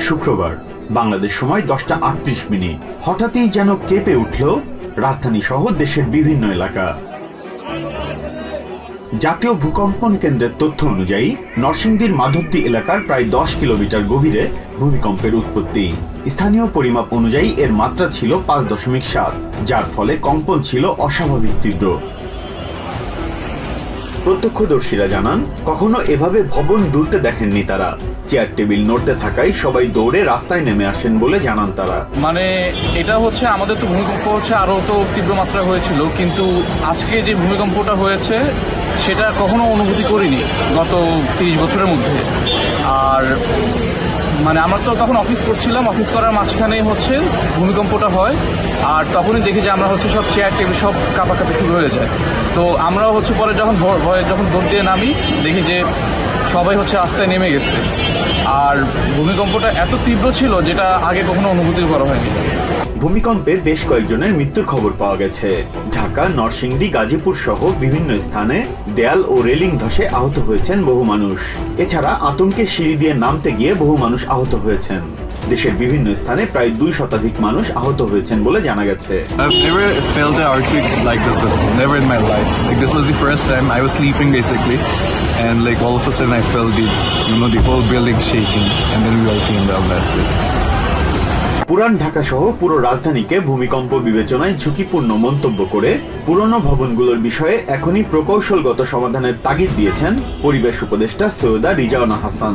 শুক্রবার, বাংলাদেশ সময় দশটা আটত্রিশ মিনিট। হঠাৎই যেন কেঁপে উঠল রাজধানী সহ দেশের বিভিন্ন এলাকা। জাতীয় ভূকম্পন কেন্দ্রের তথ্য অনুযায়ী, নরসিংদীর মাধবদী এলাকার প্রায় দশ কিলোমিটার গভীরে ভূমিকম্পের উৎপত্তি। স্থানীয় পরিমাপ অনুযায়ী এর মাত্রা ছিল পাঁচ দশমিক সাত, যার ফলে কম্পন ছিল অস্বাভাবিক তীব্র। প্রত্যক্ষদর্শীরা জানান, কখনো এভাবে ভবন দুলতে দেখেননি তারা। চেয়ার টেবিল নড়তে থাকায় সবাই দৌড়ে রাস্তায় নেমে আসেন বলে জানান তারা। মানে এটা হচ্ছে, আমাদের তো ভূমিকম্প হচ্ছে আরও তো তীব্র মাত্রায় হয়েছিল, কিন্তু আজকে যে ভূমিকম্পটা হয়েছে, সেটা কখনো অনুভূতি করিনি গত তিরিশ বছরের মধ্যে। আর মানে আমরা তো তখন অফিস করছিলাম, অফিস করার মাঝখানেই হচ্ছে ভূমিকম্পটা হয়। আর তখনই দেখি যে আমরা হচ্ছে সব চেয়ার টেবিল সব কাঁপাকাঁপি শুরু হয়ে যায়। তো আমরাও হচ্ছে পরে যখন ভয়ে যখন দৌড় দিয়ে নামি, দেখি যে সবাই হচ্ছে রাস্তায় নেমে গেছে। আর ভূমিকম্পটা এত তীব্র ছিল যেটা আগে কখনো অনুভূতি করা হয়নি। ভূমিকম্পে বেশ কয়েকজনের মৃত্যুর খবর পাওয়া গেছে। ঢাকা, নরসিংদী, গাজীপুর সহ বিভিন্ন স্থানে দেয়াল ও রেলিং ধসে আহত হয়েছেন বহু মানুষ। এছাড়া আতঙ্কে সিঁড়ি দিয়ে নামতে গিয়ে বহু মানুষ আহত হয়েছেন। দেশের বিভিন্ন স্থানে প্রায় দুই শতাধিক মানুষ আহত হয়েছেন বলে জানা গেছে। And like all of পুরান ঢাকা সহ পুরো রাজধানীকে ভূমিকম্প বিবেচনায় ঝুঁকিপূর্ণ মন্তব্য করে পুরনো ভবনগুলোর বিষয়ে এখনই প্রকৌশলগত সমাধানের তাগিদ দিয়েছেন পরিবেশ উপদেষ্টা Syeda Rizwana Hasan.